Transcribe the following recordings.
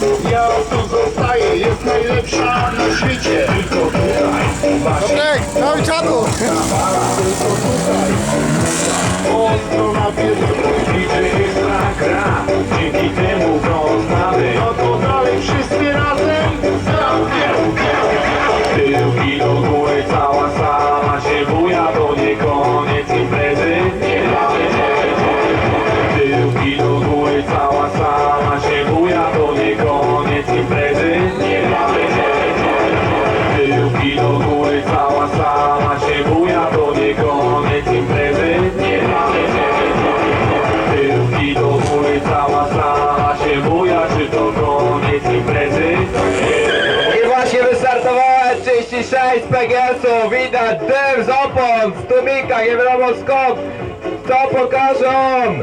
dobrze o tym zostaję, jest najlepsza na świecie. Tylko tutaj, Piotrek, cały czatu! tylko tutaj. Ostro na pierwszym liczy ekstra gra. Dzięki temu go znamy. No to dalej wszyscy razem. Tyłki do góry, cała sala się buja, imprezy? I właśnie wystartowała 36 PGS-ów, widać dym z opon, z tłumika, nie wiadomo skąd, co pokażą.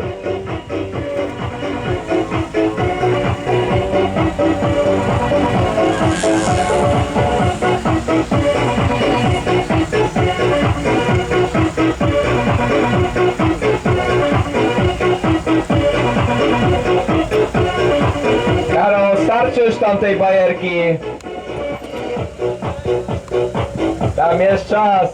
Karol, starczy już tamtej bajerki. Tam jest czas.